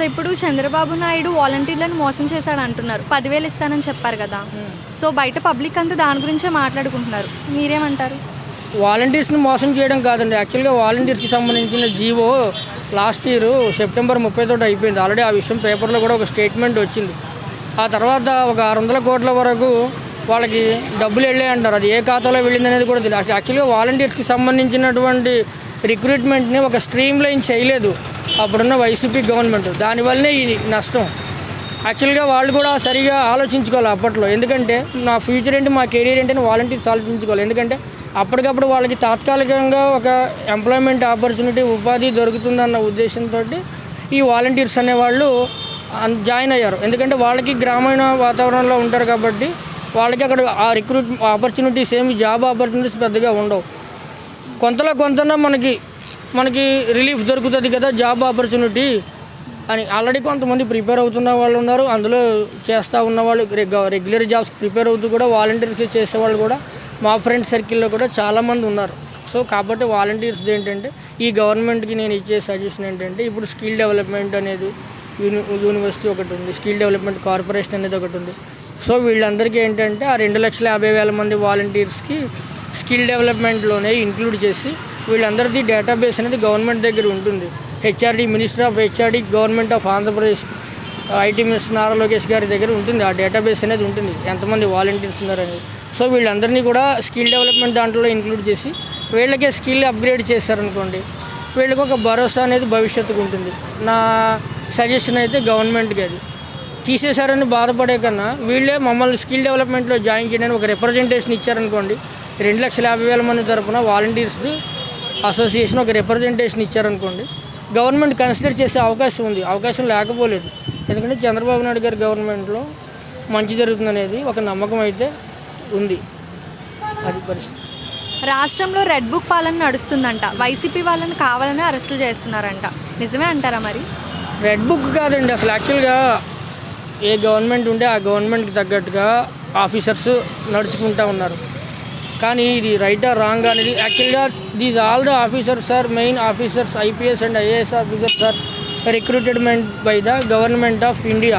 So ఇప్పుడు చంద్రబాబు నాయుడు వాలంటీర్లను మోసం చేశాడు అంటున్నారు. పదివేలు ఇస్తానని చెప్పారు కదా. సో బయట పబ్లిక్ అంతా దాని గురించే మాట్లాడుకుంటున్నారు. మీరేమంటారు? వాలంటీర్స్ని మోసం చేయడం కాదండి. యాక్చువల్గా వాలంటీర్స్కి సంబంధించిన జీవో లాస్ట్ ఇయర్ సెప్టెంబర్ ముప్పై తోటి అయిపోయింది. ఆల్రెడీ ఆ విషయం పేపర్లో కూడా ఒక స్టేట్మెంట్ వచ్చింది. ఆ తర్వాత ఒక ఆరు వందల కోట్ల వరకు వాళ్ళకి డబ్బులు వెళ్ళాయి అంటారు. అది ఏ ఖాతాలో వెళ్ళింది అనేది కూడా తెలియదు. యాక్చువల్గా వాలంటీర్స్కి సంబంధించినటువంటి రిక్రూట్మెంట్ని ఒక స్ట్రీమ్ లైన్ చేయలేదు. అప్పుడున్న వైసీపీ గవర్నమెంట్. దానివల్లనే ఈ నష్టం. యాక్చువల్గా వాళ్ళు కూడా సరిగా ఆలోచించుకోవాలి అప్పట్లో. ఎందుకంటే నా ఫ్యూచర్ ఏంటి మా కెరీర్ ఏంటి అని వాలంటీర్స్ ఆలోచించుకోవాలి. ఎందుకంటే అప్పటికప్పుడు వాళ్ళకి తాత్కాలికంగా ఒక ఎంప్లాయ్మెంట్ ఆపర్చునిటీ ఉపాధి దొరుకుతుందన్న ఉద్దేశంతో ఈ వాలంటీర్స్ అనేవాళ్ళు జాయిన్ అయ్యారు. ఎందుకంటే వాళ్ళకి గ్రామీణ వాతావరణంలో ఉంటారు కాబట్టి వాళ్ళకి అక్కడ ఆ రిక్రూట్ ఆపర్చునిటీస్ ఏమి జాబ్ ఆపర్చునిటీస్ పెద్దగా ఉండవు. కొంతలో కొంతన మనకి మనకి రిలీఫ్ దొరుకుతుంది కదా జాబ్ ఆపర్చునిటీ అని. ఆల్రెడీ కొంతమంది ప్రిపేర్ అవుతున్న వాళ్ళు ఉన్నారు. అందులో చేస్తూ ఉన్న వాళ్ళు రెగ్యులర్ జాబ్స్ ప్రిపేర్ అవుతూ కూడా వాలంటీర్స్ చేసే వాళ్ళు కూడా మా ఫ్రెండ్ సర్కిల్లో కూడా చాలామంది ఉన్నారు. సో కాబట్టి వాలంటీర్స్ ఏంటంటే ఈ గవర్నమెంట్కి నేను ఇచ్చే సజెషన్ ఏంటంటే ఇప్పుడు స్కిల్ డెవలప్మెంట్ అనేది యూని యూనివర్సిటీ ఒకటి ఉంది. స్కిల్ డెవలప్మెంట్ కార్పొరేషన్ అనేది ఒకటి ఉంది. సో వీళ్ళందరికీ ఏంటంటే ఆ రెండు లక్షల యాభై వేల మంది వాలంటీర్స్కి స్కిల్ డెవలప్మెంట్లోనే ఇంక్లూడ్ చేసి వీళ్ళందరిది డేటాబేస్ అనేది గవర్నమెంట్ దగ్గర ఉంటుంది. H R D minister of H R D government of Andhra Pradesh I T minister Nara Lokesh గారి దగ్గర ఉంటుంది. ఆ డేటాబేస్ అనేది ఉంటుంది. ఎంతమంది వాలంటీర్స్ ఉన్నారనేది సో వీళ్ళందరినీ కూడా స్కిల్ డెవలప్మెంట్ దాంట్లో ఇంక్లూడ్ చేసి వీళ్ళకే స్కిల్ అప్గ్రేడ్ చేశారనుకోండి వీళ్ళకి ఒక భరోసా అనేది భవిష్యత్తుకు ఉంటుంది. నా సజెషన్ అయితే గవర్నమెంట్కి అది. తీసేశారని బాధపడే కన్నా వీళ్ళే మమ్మల్ని స్కిల్ డెవలప్మెంట్లో జాయిన్ చేయడానికి ఒక రిప్రజెంటేషన్ ఇచ్చారనుకోండి రెండు లక్షల యాభై వేల మంది తరపున వాలంటీర్స్ అసోసియేషన్ ఒక రిప్రజెంటేషన్ ఇచ్చారనుకోండి గవర్నమెంట్ కన్సిడర్ చేసే అవకాశం ఉంది. అవకాశం లేకపోలేదు. ఎందుకంటే చంద్రబాబు నాయుడు గారి గవర్నమెంట్లో మంచి జరుగుతుందనేది ఒక నమ్మకం అయితే ఉంది. అది పరిస్థితి. రాష్ట్రంలో రెడ్ బుక్ పాలన నడుస్తుందంట. వైసీపీ వాళ్ళని కావాలని అరెస్టులు చేస్తున్నారంట. నిజమే అంటారా మరి? రెడ్ బుక్ కాదండి అసలు. యాక్చువల్గా ఏ గవర్నమెంట్ ఉంటే ఆ గవర్నమెంట్కి తగ్గట్టుగా ఆఫీసర్స్ నడుచుకుంటూ ఉన్నారు. కానీ ఇది రైట్ రాంగ్ అనేది యాక్చువల్గా these all the officers sir main officers I P S and I A S officers are recruitment by the government of India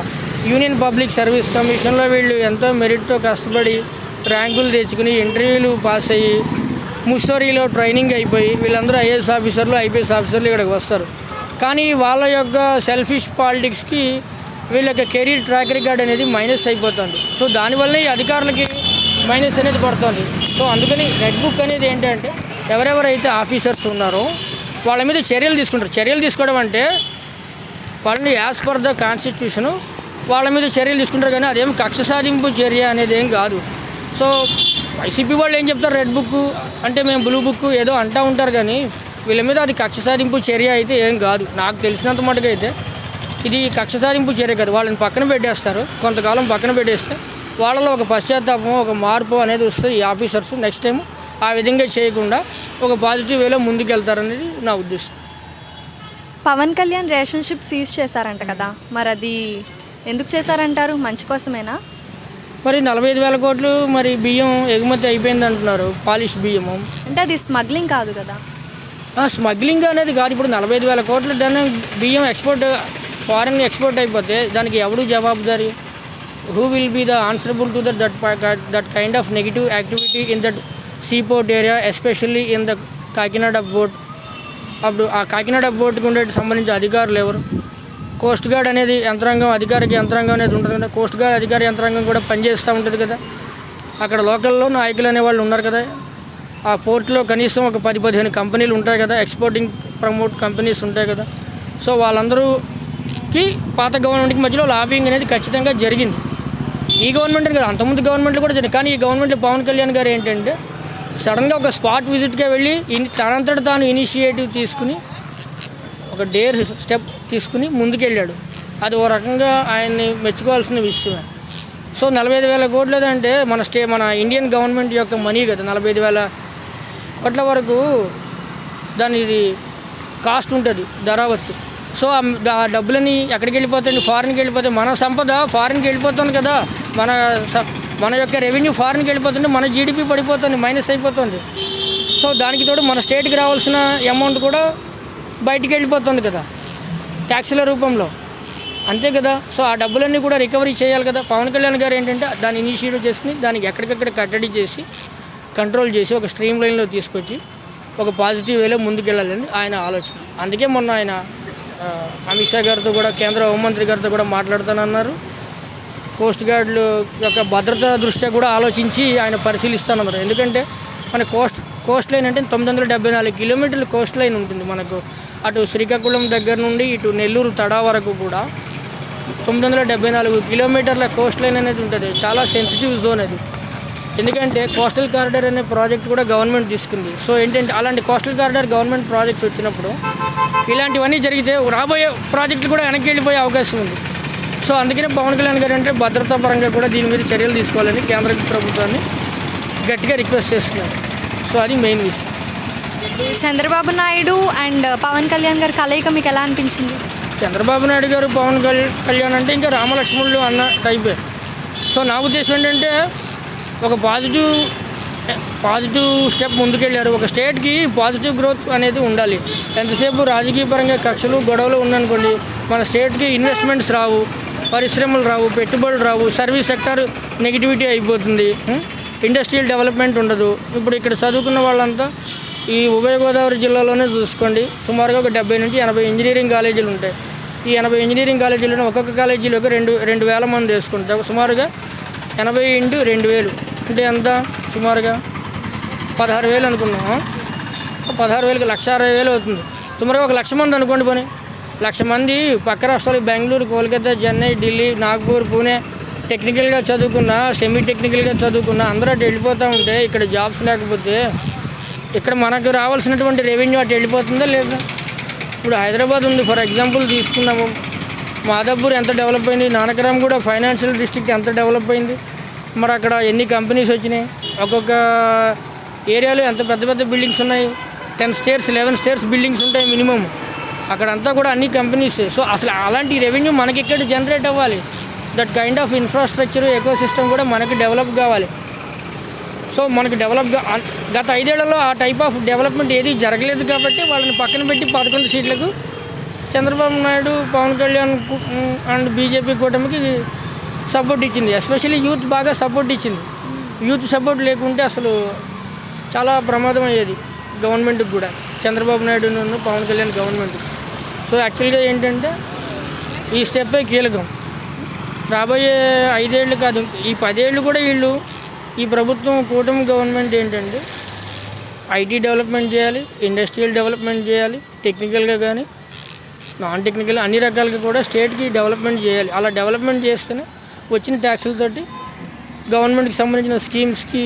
union public service కమిషన్లో వీళ్ళు ఎంతో మెరిట్తో కష్టపడి ర్యాంకులు తెచ్చుకుని ఇంటర్వ్యూలు పాస్ అయ్యి ముస్టోరీలో ట్రైనింగ్ అయిపోయి వీళ్ళందరూ ఐఏఎస్ ఆఫీసర్లు ఐపీఎస్ ఆఫీసర్లు ఇక్కడికి వస్తారు. కానీ వాళ్ళ యొక్క సెల్ఫిష్ పాలిటిక్స్కి వీళ్ళ యొక్క కెరీర్ ట్రాక్ రికార్డ్ అనేది మైనస్ అయిపోతుంది. సో దానివల్లే ఈ అధికారులకి మైనస్ అనేది పడుతుంది. సో అందుకని రెడ్ బుక్ అనేది ఏంటంటే ఎవరెవరైతే ఆఫీసర్స్ ఉన్నారో వాళ్ళ మీద చర్యలు తీసుకుంటారు. చర్యలు తీసుకోవడం అంటే వాళ్ళని యాజ్ పర్ ద కాన్స్టిట్యూషను వాళ్ళ మీద చర్యలు తీసుకుంటారు కానీ అదేం కక్ష సాధింపు చర్య అనేది ఏం కాదు. సో వైసీపీ వాళ్ళు ఏం చెప్తారు? రెడ్ బుక్ అంటే మేము బ్లూ బుక్ ఏదో అంటూ ఉంటారు కానీ వీళ్ళ మీద అది కక్ష సాధింపు చర్య అయితే ఏం కాదు. నాకు తెలిసినంత మటుకు అయితే ఇది కక్ష సాధింపు చర్య కాదు. వాళ్ళని పక్కన పెట్టేస్తారు. కొంతకాలం పక్కన పెట్టేస్తే వాళ్ళలో ఒక పశ్చాత్తాపం ఒక మార్పు అనేది వస్తుంది ఈ ఆఫీసర్స్. నెక్స్ట్ టైం ఆ విధంగా చేయకుండా ఒక పాజిటివ్ వేలో ముందుకెళ్తారనేది నా ఉద్దేశం. పవన్ కళ్యాణ్ రిలేషన్షిప్ సీజ్ చేశారంట కదా. మరి అది ఎందుకు చేశారంటారు? మంచి కోసమేనా? మరి నలభై ఐదు వేల కోట్లు మరి బియ్యం ఎగుమతి అయిపోయింది అంటున్నారు పాలిష్ బియ్యము. అంటే అది స్మగ్లింగ్ కాదు కదా. ఆ, స్మగ్లింగ్ అనేది కాదు. ఇప్పుడు నలభై ఐదు వేల కోట్ల దాన్ని బియ్యం ఎక్స్పోర్ట్ ఫారెన్ ఎక్స్పోర్ట్ అయిపోతే దానికి ఎవడు జవాబుదారి? Who will be the answerable to that that that kind of negative activity in that seaport area especially in the Kakinada port అప్పుడు ఆ కాకినాడ పోర్టుకు ఉండే సంబంధించిన అధికారులు ఎవరు? కోస్ట్ గార్డ్ అనేది యంత్రాంగం అధికారిక యంత్రాంగం అనేది ఉంటుంది కదా. కోస్ట్ గార్డ్ అధికార యంత్రాంగం కూడా పనిచేస్తూ ఉంటుంది కదా. అక్కడ లోకల్లో నాయకులు అనే వాళ్ళు ఉన్నారు కదా. ఆ పోర్ట్లో కనీసం ఒక పది పదిహేను కంపెనీలు ఉంటాయి కదా. ఎక్స్పోర్టింగ్ ప్రమోట్ కంపెనీస్ ఉంటాయి కదా. సో వాళ్ళందరూకి పాత గవర్నమెంట్కి మధ్యలో లాబింగ్ అనేది ఖచ్చితంగా జరిగింది. ఈ గవర్నమెంట్ కదా అంతకుముందు గవర్నమెంట్లు కూడా జరిగింది. కానీ ఈ గవర్నమెంట్లో పవన్ కళ్యాణ్ గారు ఏంటంటే సడన్గా ఒక స్పాట్ విజిట్కే వెళ్ళి తనంతట తాను ఇనిషియేటివ్ తీసుకుని ఒక డేర్ స్టెప్ తీసుకుని ముందుకెళ్ళాడు. అది ఓ రకంగా ఆయన్ని మెచ్చుకోవాల్సిన విషయమే. సో నలభై ఐదు వేల కోట్లు అంటే మన స్టే మన ఇండియన్ గవర్నమెంట్ యొక్క మనీ కదా నలభై ఐదు వేల కోట్ల వరకు దాని ఇది కాస్ట్ ఉంటుంది ధరావత్తు. సో ఆ డబ్బులని ఎక్కడికి వెళ్ళిపోతాయండి ఫారిన్కి వెళ్ళిపోతే మన సంపద ఫారిన్కి వెళ్ళిపోతుంది కదా మన స- మన యొక్క రెవెన్యూ ఫారిన్కి వెళ్ళిపోతుంది మన జీడిపి పడిపోతుంది మైనస్ అయిపోతుంది. సో దానికి తోడు మన స్టేట్కి రావాల్సిన అమౌంట్ కూడా బయటికి వెళ్ళిపోతుంది కదా ట్యాక్సీల రూపంలో. అంతే కదా? సో ఆ డబ్బులన్నీ కూడా రికవరీ చేయాలి కదా? పవన్ కళ్యాణ్ గారు ఏంటంటే దాన్ని ఇనిషియేటివ్ చేసుకుని దానికి ఎక్కడికక్కడ కట్టడి చేసి కంట్రోల్ చేసి ఒక స్ట్రీమ్ లైన్లో తీసుకొచ్చి ఒక పాజిటివ్ వేలో ముందుకెళ్ళాలని ఆయన ఆలోచన. అందుకే మొన్న ఆయన అమిత్ షా గారితో కూడా కేంద్ర హోంమంత్రి గారితో కూడా మాట్లాడుతానన్నారు. కోస్ట్ గార్డులు యొక్క భద్రత దృష్ట్యా కూడా ఆలోచించి ఆయన పరిశీలిస్తానన్నారు ఎందుకంటే మన కోస్ట్ కోస్ట్ లైన్ అంటే తొమ్మిది వందల డెబ్బై నాలుగు కిలోమీటర్ల కోస్ట్ లైన్ ఉంటుంది మనకు. అటు శ్రీకాకుళం దగ్గర నుండి ఇటు నెల్లూరు తడా వరకు కూడా తొమ్మిది వందల డెబ్బై నాలుగు కిలోమీటర్ల కోస్ట్ లైన్ అనేది ఉంటుంది. చాలా సెన్సిటివ్ జోన్ అది. ఎందుకంటే కోస్టల్ కారిడార్ అనే ప్రాజెక్ట్ కూడా గవర్నమెంట్ తీసుకుంది. సో ఏంటంటే అలాంటి కోస్టల్ కారిడార్ గవర్నమెంట్ ప్రాజెక్ట్స్ వచ్చినప్పుడు ఇలాంటివన్నీ జరిగితే రాబోయే ప్రాజెక్టులు కూడా వెనక్కి వెళ్ళిపోయే అవకాశం ఉంది. సో అందుకనే పవన్ కళ్యాణ్ గారు అంటే భద్రతా పరంగా కూడా దీని మీద చర్యలు తీసుకోవాలని కేంద్ర ప్రభుత్వాన్ని గట్టిగా రిక్వెస్ట్ చేస్తున్నారు. సో అది మెయిన్ విషయం. చంద్రబాబు నాయుడు అండ్ పవన్ కళ్యాణ్ గారి కలయిక మీకు ఎలా అనిపించింది? చంద్రబాబు నాయుడు గారు పవన్ కళ్యాణ్ కళ్యాణ్ అంటే ఇంకా రామలక్ష్మణులు అన్న టైపే సో నా ఉద్దేశం ఏంటంటే ఒక పాజిటివ్ పాజిటివ్ స్టెప్ ముందుకెళ్ళారు. ఒక స్టేట్కి పాజిటివ్ గ్రోత్ అనేది ఉండాలి. ఎంతసేపు రాజకీయ పరంగా కక్షలు గొడవలు ఉందనుకోండి మన స్టేట్కి ఇన్వెస్ట్మెంట్స్ రావు. పరిశ్రమలు రావు పెట్టుబడులు రావు సర్వీస్ సెక్టర్ నెగిటివిటీ అయిపోతుంది. ఇండస్ట్రియల్ డెవలప్మెంట్ ఉండదు. ఇప్పుడు ఇక్కడ చదువుకున్న వాళ్ళంతా ఈ ఉభయ గోదావరి జిల్లాలోనే చూసుకోండి. సుమారుగా ఒక డెబ్బై నుంచి ఎనభై ఇంజనీరింగ్ కాలేజీలు ఉంటాయి. ఈ ఎనభై ఇంజనీరింగ్ కాలేజీలను ఒక్కొక్క కాలేజీలోకి రెండు రెండు వేల మంది వేసుకుంటారు. సుమారుగా ఎనభై ఇంటూ రెండు వేలు. అంటే ఎంత? సుమారుగా పదహారు వేలు అనుకున్నాం. పదహారు వేలకు లక్ష అరవై వేలు అవుతుంది. సుమారుగా ఒక లక్ష మంది అనుకోండి పని. లక్ష మంది పక్క రాష్ట్రాలు బెంగళూరు కోల్కతా చెన్నై ఢిల్లీ నాగ్పూర్ పూణే. టెక్నికల్గా చదువుకున్న సెమీ టెక్నికల్గా చదువుకున్న అందరూ అటు వెళ్ళిపోతూ ఉంటే ఇక్కడ జాబ్స్ లేకపోతే ఇక్కడ మనకు రావాల్సినటువంటి రెవెన్యూ అటు వెళ్ళిపోతుందా లేదా? ఇప్పుడు హైదరాబాద్ ఉంది. ఫర్ ఎగ్జాంపుల్ తీసుకున్నాము. మాదాపూర్ ఎంత డెవలప్ అయింది? నానకరామ్ కూడా ఫైనాన్షియల్ డిస్ట్రిక్ట్ ఎంత డెవలప్ అయింది? మరి అక్కడ ఎన్ని కంపెనీస్ వచ్చినాయి? ఒక్కొక్క ఏరియాలో ఎంత పెద్ద పెద్ద బిల్డింగ్స్ ఉన్నాయి? Ten stairs eleven stairs buildings ఉంటాయి మినిమం అక్కడంతా కూడా అన్ని కంపెనీస్. సో అసలు అలాంటి రెవెన్యూ మనకి ఇక్కడ జనరేట్ అవ్వాలి? That kind of infrastructure ecosystem కూడా మనకి డెవలప్ కావాలి. సో మనకి డెవలప్ గత ఐదేళ్ళలో ఆ టైప్ ఆఫ్ డెవలప్మెంట్ ఏది జరగలేదు కాబట్టి వాళ్ళని పక్కన పెట్టి పదకొండు సీట్లకు చంద్రబాబు నాయుడు పవన్ కళ్యాణ్ అండ్ బీజేపీ కూటమికి సపోర్ట్ ఇచ్చింది. ఎస్పెషల్లీ యూత్ బాగా సపోర్ట్ ఇచ్చింది. యూత్ సపోర్ట్ లేకుంటే అసలు చాలా ప్రమాదం అయ్యేది. గవర్నమెంట్కి కూడా. చంద్రబాబు నాయుడు పవన్ కళ్యాణ్ గవర్నమెంట్ సో యాక్చువల్గా ఏంటంటే ఈ స్టెప్పే కీలకం. రాబోయే ఐదేళ్ళు కాదు ఈ పదేళ్ళు కూడా వీళ్ళు ఈ ప్రభుత్వం కూటమి గవర్నమెంట్ ఏంటంటే ఐటీ డెవలప్మెంట్ చేయాలి ఇండస్ట్రియల్ డెవలప్మెంట్ చేయాలి టెక్నికల్గా కానీ నాన్ టెక్నికల్ అన్ని రకాలుగా కూడా స్టేట్కి డెవలప్మెంట్ చేయాలి. అలా డెవలప్మెంట్ చేస్తేనే వచ్చిన ట్యాక్సులతోటి గవర్నమెంట్కి సంబంధించిన స్కీమ్స్కి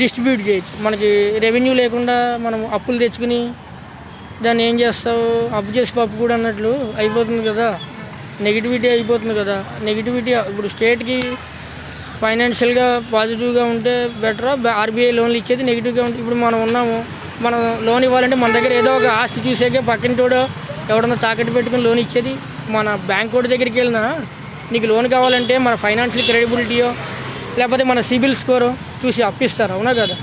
డిస్ట్రిబ్యూట్ చేయొచ్చు. మనకి రెవెన్యూ లేకుండా మనం అప్పులు తెచ్చుకుని దాన్ని ఏం చేస్తావు? అప్పు చేసి పప్పు కూడా అన్నట్లు అయిపోతుంది కదా. నెగిటివిటీ అయిపోతుంది కదా. నెగిటివిటీ ఇప్పుడు స్టేట్కి ఫైనాన్షియల్గా పాజిటివ్గా ఉంటే బెటరా ఆర్బీఐ లోన్లు ఇచ్చేది నెగిటివ్గా ఉంటే ఇప్పుడు మనం ఉన్నాము. మనం లోన్ ఇవ్వాలంటే మన దగ్గర ఏదో ఒక ఆస్తి చూసాకే పక్కింటోడో ఎవడన్నా తాకట్టు పెట్టుకుని లోన్ ఇచ్చేది. మన బ్యాంక్ వాడి దగ్గరికి వెళ్ళినా నీకు లోన్ కావాలంటే మన ఫైనాన్షియల్ క్రెడిబిలిటీయో లేకపోతే మన సిబిల్ స్కోరో చూసి అప్పిస్తారు. అవునా కదా?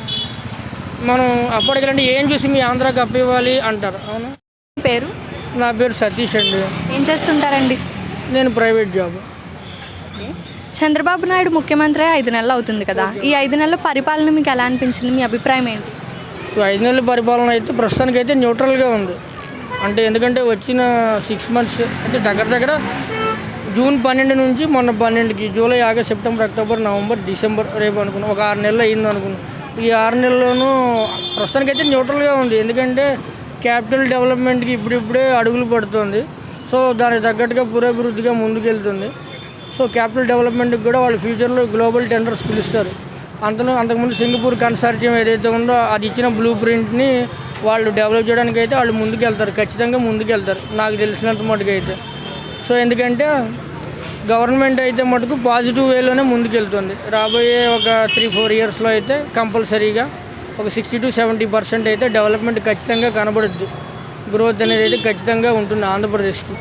మనం అప్పటికెళ్ళంటే ఏం చూసి మీ ఆంధ్రాకి ఇవ్వాలి అంటారు. అవునా. పేరు? నా పేరు సతీష్ అండి. ఏం చేస్తుంటారండి? నేను ప్రైవేట్ జాబ్. చంద్రబాబు నాయుడు ముఖ్యమంత్రి ఐదు నెలలు అవుతుంది కదా. ఈ ఐదు నెలల పరిపాలన మీకు ఎలా అనిపించింది? మీ అభిప్రాయం ఏంటి? ఐదు నెలల పరిపాలన అయితే ప్రస్తుతానికి అయితే న్యూట్రల్గా ఉంది. అంటే ఎందుకంటే వచ్చిన సిక్స్ మంత్స్ అంటే దగ్గర దగ్గర జూన్ పన్నెండు నుంచి మొన్న పన్నెండుకి July August September October November December రేపు అనుకున్నాం. ఒక ఆరు నెలలు అయింది అనుకున్నాం ఈ ఆరు నెలల్లోనూ ప్రస్తుతానికి అయితే న్యూట్రల్గా ఉంది. ఎందుకంటే క్యాపిటల్ డెవలప్మెంట్కి ఇప్పుడిప్పుడే అడుగులు పడుతుంది. సో దానికి తగ్గట్టుగా పురోభివృద్ధిగా ముందుకెళ్తుంది. సో క్యాపిటల్ డెవలప్మెంట్కి కూడా వాళ్ళు ఫ్యూచర్లో గ్లోబల్ టెండర్స్ పిలుస్తారు. అంతలో అంతకుముందు సింగపూర్ కన్సార్టియం ఏదైతే ఉందో అది ఇచ్చిన బ్లూ ప్రింట్ని వాళ్ళు డెవలప్ చేయడానికి అయితే వాళ్ళు ముందుకెళ్తారు. ఖచ్చితంగా ముందుకెళ్తారు. నాకు తెలిసినంత మటుకైతే. సో ఎందుకంటే గవర్నమెంట్ అయితే మటుకు పాజిటివ్ వేలోనే ముందుకెళ్తుంది. రాబోయే ఒక త్రీ ఫోర్ ఇయర్స్లో అయితే కంపల్సరీగా ఒక సిక్స్టీ టు సెవెంటీ పర్సెంట్ అయితే డెవలప్మెంట్ ఖచ్చితంగా కనబడుద్ది. గ్రోత్ అనేది అయితే ఖచ్చితంగా ఉంటుంది ఆంధ్రప్రదేశ్కి.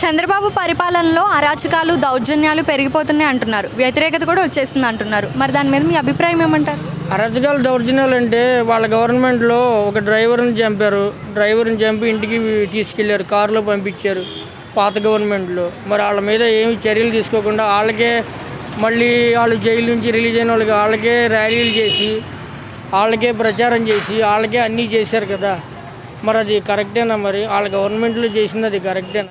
చంద్రబాబు పరిపాలనలో అరాచకాలు దౌర్జన్యాలు పెరిగిపోతున్నాయి అంటున్నారు. వ్యతిరేకత కూడా వచ్చేసింది అంటున్నారు. మరి దాని మీద మీ అభిప్రాయం ఏమంటారు? అరాచకాలు దౌర్జన్యాలు అంటే వాళ్ళ గవర్నమెంట్లో ఒక డ్రైవర్ని చంపారు. డ్రైవర్ని చంపి ఇంటికి తీసుకెళ్ళారు కారులో పంపించారు. పాత గవర్నమెంట్లు. మరి వాళ్ళ మీద ఏమి చర్యలు తీసుకోకుండా వాళ్ళకే మళ్ళీ వాళ్ళు జైలు నుంచి రిలీజ్ అయిన వాళ్ళకి వాళ్ళకే ర్యాలీలు చేసి వాళ్ళకే ప్రచారం చేసి వాళ్ళకే అన్నీ చేశారు కదా. మరి అది కరెక్టేనా మరి? వాళ్ళ గవర్నమెంట్లో చేసింది అది కరెక్టేనా?